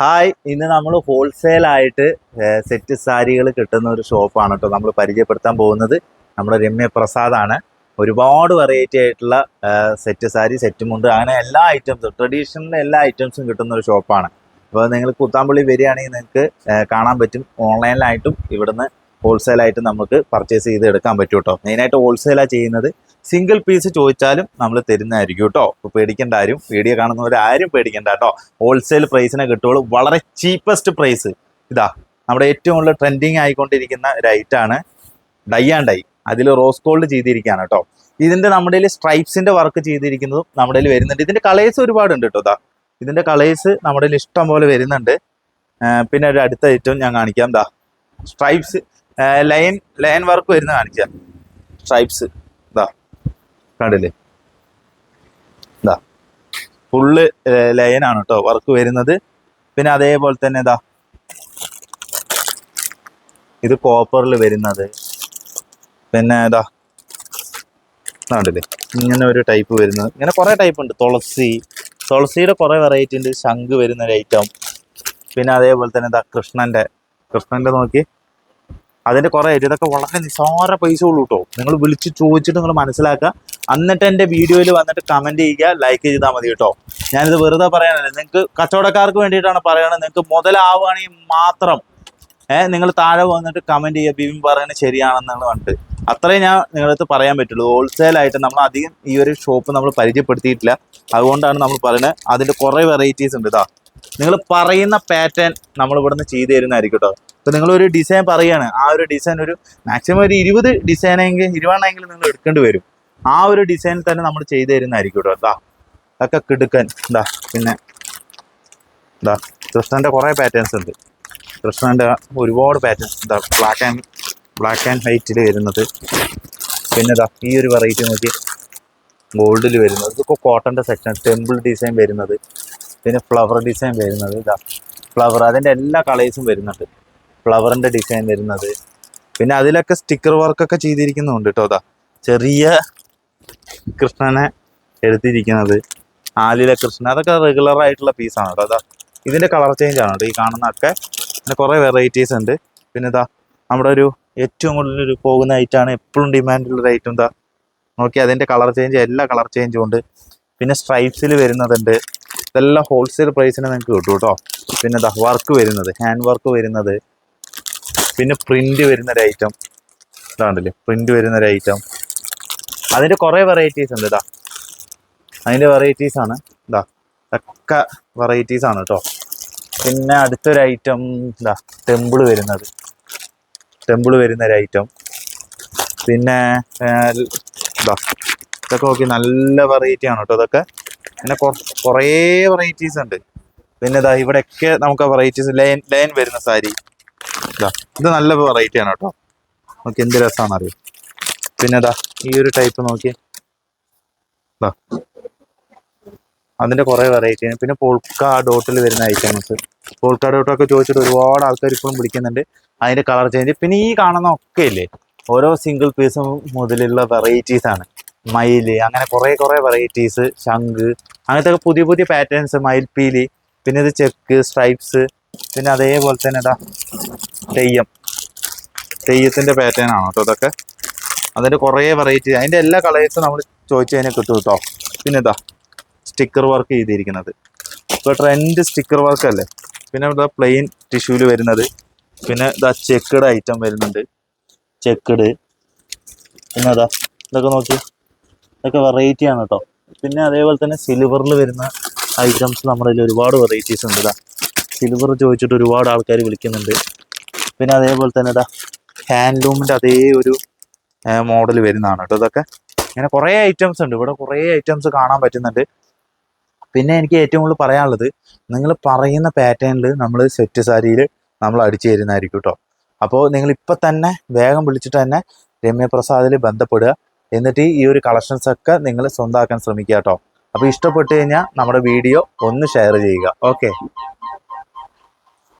Hi ഇന്ന് നമ്മൾ wholesale ആയിട്ട് സെറ്റ് സാരികൾ കിട്ടുന്ന ഒരു ഷോപ്പാണ് കേട്ടോ നമ്മൾ പരിചയപ്പെടുത്താൻ പോകുന്നത്. നമ്മുടെ രമ്യ പ്രസാദാണ്. ഒരുപാട് വെറൈറ്റി ആയിട്ടുള്ള സെറ്റ് സാരി സെറ്റ് മുണ്ട് അങ്ങനെ എല്ലാ ഐറ്റംസും ട്രഡീഷണൽ എല്ലാ ഐറ്റംസും കിട്ടുന്ന ഒരു ഷോപ്പാണ് അപ്പോൾ നിങ്ങൾ കുത്താമ്പള്ളി വരികയാണെങ്കിൽ നിങ്ങൾക്ക് കാണാൻ പറ്റും. ഓൺലൈനിലായിട്ടും ഇവിടുന്ന് ഹോൾസെയിലായിട്ട് നമുക്ക് പർച്ചേസ് ചെയ്ത് എടുക്കാൻ പറ്റും കേട്ടോ മെയിനായിട്ട് ഹോൾസെയിലാണ് ചെയ്യുന്നത് സിംഗിൾ പീസ് ചോദിച്ചാലും നമ്മൾ തരുന്നതായിരിക്കും കേട്ടോ. ഇപ്പോൾ പേടിക്കേണ്ട ആരും. വീഡിയോ കാണുന്നവർ ആരും പേടിക്കേണ്ട കേട്ടോ. ഹോൾസെയിൽ പ്രൈസിനെ കിട്ടുള്ളൂ വളരെ ചീപ്പസ്റ്റ് പ്രൈസ് ഇതാ നമ്മുടെ ഏറ്റവും കൂടുതൽ ട്രെൻഡിങ് ആയിക്കൊണ്ടിരിക്കുന്ന ആണ് ഡൈ ആൻഡ് ഡൈ അതിൽ റോസ് ഗോൾഡ് ചെയ്തിരിക്കുകയാണ് കേട്ടോ. ഇതിന്റെ നമ്മുടെ സ്ട്രൈപ്സിന്റെ വർക്ക് ചെയ്തിരിക്കുന്നതും നമ്മുടെ വരുന്നുണ്ട്. ഇതിന്റെ കളേഴ്സ് ഒരുപാടുണ്ട് കേട്ടോ. ദാ ഇതിന്റെ കളേഴ്സ് നമ്മുടെ ഇഷ്ടം പോലെ വരുന്നുണ്ട്. പിന്നെ ഒരു അടുത്ത ഐറ്റം ഞാൻ കാണിക്കാം. ദാ സ്ട്രൈപ്സ് ലൈൻ ലൈൻ വർക്ക് വരുന്ന കാണിക്കാം. സ്ട്രൈപ്സ് കണ്ടില്ലേ ഇതാ ഫുള്ള് ലയനാണ് കേട്ടോ. വർക്ക് വരുന്നത്. പിന്നെ അതേപോലെ തന്നെ ഇതാ ഇത് കോപ്പറിൽ വരുന്നത്. പിന്നെ ഇതാ കണ്ടില്ലേ? ഇങ്ങനെ ഒരു ടൈപ്പ് വരുന്നത്. ഇങ്ങനെ കുറേ ടൈപ്പ് ഉണ്ട്. തുളസി. തുളസിയുടെ കുറേ വെറൈറ്റി ഉണ്ട്. ശംഖ് വരുന്ന ഒരു ഐറ്റം പിന്നെ അതേപോലെ തന്നെ ഇതാ കൃഷ്ണന്റെ. കൃഷ്ണന്റെ നോക്കി. അതിന്റെ കുറെ ഇതൊക്കെ വളരെ നിസ്സാര പൈസ ഉള്ളൂ കേട്ടോ നിങ്ങൾ വിളിച്ച് ചോദിച്ചിട്ട് നിങ്ങൾ മനസ്സിലാക്കുക. എന്നിട്ട് എന്റെ വീഡിയോയിൽ വന്നിട്ട് കമന്റ് ചെയ്യുക ലൈക്ക് ചെയ്താൽ മതി കേട്ടോ ഞാനിത് വെറുതെ പറയാനല്ല. നിങ്ങൾക്ക് കച്ചവടക്കാർക്ക് വേണ്ടിയിട്ടാണ് പറയുന്നത്. നിങ്ങൾക്ക് മുതലാവുകയാണെങ്കിൽ മാത്രം ഏഹ് നിങ്ങൾ താഴെ വന്നിട്ട് കമന്റ് ചെയ്യുക. ബിബിൻ പറയുന്നത് ശരിയാണെന്നാണ് പറഞ്ഞിട്ട് അത്രയും ഞാൻ നിങ്ങളടുത്ത് പറയാൻ പറ്റുള്ളൂ. ഹോൾസെയിൽ ആയിട്ട് നമ്മൾ അധികം ഈ ഒരു ഷോപ്പ് നമ്മൾ പരിചയപ്പെടുത്തിയിട്ടില്ല. അതുകൊണ്ടാണ് നമ്മൾ പറയുന്നത്. അതിന്റെ കുറേ വെറൈറ്റീസ് ഉണ്ട് ഇതാ നിങ്ങൾ പറയുന്ന പാറ്റേൺ നമ്മൾ ഇവിടുന്ന് ചെയ്തു തരുന്നതായിരിക്കും കേട്ടോ. നിങ്ങൾ ഒരു ഡിസൈൻ പറയുകയാണ് ആ ഒരു ഡിസൈൻ ഒരു മാക്സിമം ഒരു ഇരുപത് ഡിസൈനെങ്കിൽ ഇരുപതെണ്ണെങ്കിലും നിങ്ങൾ എടുക്കേണ്ടി വരും. ആ ഒരു ഡിസൈൻ തന്നെ നമ്മൾ ചെയ്തു തരുന്നതായിരിക്കും കേട്ടോ. എന്താ അതൊക്കെ കിടുക്കൻ. എന്താ പിന്നെ എന്താ കൃഷ്ണന്റെ കുറേ പാറ്റേൺസ് ഉണ്ട്. കൃഷ്ണന്റെ ഒരുപാട് പാറ്റേൺസ് എന്താ ബ്ലാക്ക് ആൻഡ് ബ്ലാക്ക് ആൻഡ് വൈറ്റിൽ വരുന്നത്. പിന്നെ ഇതാ ഈ ഒരു വെറൈറ്റി നോക്കി ഗോൾഡിൽ വരുന്നത്. ഇതൊക്കെ കോട്ടന്റെ സെക്ഷൻ ടെമ്പിൾ ഡിസൈൻ വരുന്നത്. പിന്നെ ഫ്ലവർ ഡിസൈൻ വരുന്നത് ഇതാ. ഫ്ലവർ അതിന്റെ എല്ലാ കളേഴ്സും വരുന്നുണ്ട്. ഫ്ലവറിന്റെ ഡിസൈൻ വരുന്നത്. പിന്നെ അതിലൊക്കെ സ്റ്റിക്കർ വർക്കൊക്കെ ചെയ്തിരിക്കുന്നുണ്ട് കേട്ടോ അതാ ചെറിയ കൃഷ്ണനെ എടുത്തിരിക്കുന്നത്. ആലിലെ കൃഷ്ണൻ. അതൊക്കെ റെഗുലർ ആയിട്ടുള്ള പീസാണ് കേട്ടോ അതാ ഇതിന്റെ കളർ ചേഞ്ച് ആണ് കേട്ടോ. ഈ കാണുന്നതൊക്കെ പിന്നെ കുറേ വെറൈറ്റീസ് ഉണ്ട്. പിന്നെ ഇതാ നമ്മുടെ ഒരു ഏറ്റവും കൂടുതൽ ഒരു പോകുന്ന ഐറ്റാണ് എപ്പോഴും ഡിമാൻഡുള്ള ഒരു ഐറ്റം എന്താ നോക്കി അതിന്റെ കളർ ചേഞ്ച് എല്ലാ കളർ ചേഞ്ചും ഉണ്ട്. പിന്നെ സ്ട്രൈപ്സിൽ വരുന്നതുണ്ട്. ഇതെല്ലാം ഹോൾസെയിൽ പ്രൈസിന് നിങ്ങൾക്ക് കിട്ടും കേട്ടോ. പിന്നെ ഇതാ വർക്ക് വരുന്നത് ഹാൻഡ് വർക്ക് വരുന്നത്. പിന്നെ പ്രിന്റ് വരുന്ന ഒരു ഐറ്റം ഇതാണ്ടല്ലേ പ്രിന്റ് വരുന്ന ഒരു ഐറ്റം അതിന്റെ കുറേ വെറൈറ്റീസ് ഉണ്ട് ഇതാ അതിന്റെ വെറൈറ്റീസ് ആണ് ഇതാ ഒക്കെ വെറൈറ്റീസ് ആണ് കേട്ടോ. പിന്നെ അടുത്തൊരു ഐറ്റം ഇതാ ടെമ്പിൾ വരുന്നത്. ടെമ്പിൾ വരുന്ന ഒരു ഐറ്റം പിന്നെ ഇതാ ഇതൊക്കെ നോക്കി നല്ല വെറൈറ്റി ആണ് കേട്ടോ ഇതൊക്കെ. കൊ- കുറേ വെറൈറ്റീസ് ഉണ്ട്. പിന്നെ ഇതാ ഇവിടെയൊക്കെ നമുക്ക് വെറൈറ്റീസ് ലൈൻ ലൈൻ വരുന്ന സാരി. ഇതാ നല്ല വെറൈറ്റി ആണ് കേട്ടോ. നമുക്ക് എന്ത് രസമാണ് അറിയാം? പിന്നെ ഇതാ ഈ ഒരു ടൈപ്പ് നോക്കി ഇതാ അതിന്റെ കുറെ വെറൈറ്റി ആണ്. പിന്നെ പോൾക്ക ഡോട്ടിൽ വരുന്ന ഐറ്റംസ് പോൾക്ക ഡോട്ടൊക്കെ ചോദിച്ചിട്ട് ഒരുപാട് ആൾക്കാർ ഇപ്പോഴും വിളിക്കുന്നുണ്ട് അതിന്റെ കളർ ചേഞ്ച് പിന്നെ ഈ കാണുന്ന ഒക്കെ ഇല്ലേ? ഓരോ സിംഗിൾ പീസും മുതലുള്ള വെറൈറ്റീസ് മയിൽ അങ്ങനെ കുറേ കുറേ വെറൈറ്റീസ് ശംഖ് അങ്ങനത്തെ പുതിയ പുതിയ പാറ്റേൺസ് മയിൽപ്പീലി പിന്നെ ഇത് ചെക്ക് സ്ട്രൈപ്സ് പിന്നെ അതേപോലെ തന്നെ ഇതാ തെയ്യം. തെയ്യത്തിന്റെ പാറ്റേൺ ആണ് കേട്ടോ ഇതൊക്കെ. അതിന്റെ കുറേ വെറൈറ്റി അതിന്റെ എല്ലാ കളേഴ്സും നമ്മൾ ചോദിച്ചു കഴിഞ്ഞാൽ കിട്ടും കേട്ടോ. പിന്നെ ഇതാ സ്റ്റിക്കർ വർക്ക് ചെയ്തിരിക്കുന്നത്. ഇപ്പോൾ ട്രെൻഡ് സ്റ്റിക്കർ വർക്ക് അല്ലേ? പിന്നെ ഇവിടെ പ്ലെയിൻ ടിഷ്യൂൽ വരുന്നത്. പിന്നെ ഇതാ ചെക്കഡ് ഐറ്റം വരുന്നുണ്ട്. ചെക്കഡ് പിന്നെ അതാ ഇതൊക്കെ നോക്കി. ഇതൊക്കെ വെറൈറ്റി ആണ് കേട്ടോ പിന്നെ അതേപോലെ തന്നെ സിൽവറിൽ വരുന്ന ഐറ്റംസ് നമ്മുടെ കയ്യിൽ ഒരുപാട് വെറൈറ്റീസ് ഉണ്ട് ഇതാ സിൽവർ ചോദിച്ചിട്ട് ഒരുപാട് ആൾക്കാർ വിളിക്കുന്നുണ്ട്. പിന്നെ അതേപോലെ തന്നെ ഇതാ ഹാൻഡ്ലൂമിന്റെ അതേ ഒരു മോഡൽ വരുന്നതാണ് കേട്ടോ ഇതൊക്കെ. ഇങ്ങനെ കുറേ ഐറ്റംസ് ഉണ്ട്. ഇവിടെ കുറേ ഐറ്റംസ് കാണാൻ പറ്റുന്നുണ്ട്. പിന്നെ എനിക്ക് ഏറ്റവും കൂടുതൽ പറയാനുള്ളത് നിങ്ങൾ പറയുന്ന പാറ്റേണിൽ നമ്മൾ സെറ്റ് സാരിയിൽ നമ്മൾ അടിച്ചു തരുന്നതായിരിക്കും കേട്ടോ അപ്പോൾ നിങ്ങൾ ഇപ്പം തന്നെ വേഗം വിളിച്ചിട്ട് തന്നെ രമ്യപ്രസാദിൽ ബന്ധപ്പെടുക. എന്നിട്ട് ഈ ഒരു കളക്ഷൻസ് ഒക്കെ നിങ്ങൾ സ്വന്തമാക്കാൻ ശ്രമിക്കുക കേട്ടോ. അപ്പോൾ ഇഷ്ടപ്പെട്ടു കഴിഞ്ഞാൽ നമ്മുടെ വീഡിയോ ഒന്ന് ഷെയർ ചെയ്യുക. ഓക്കെ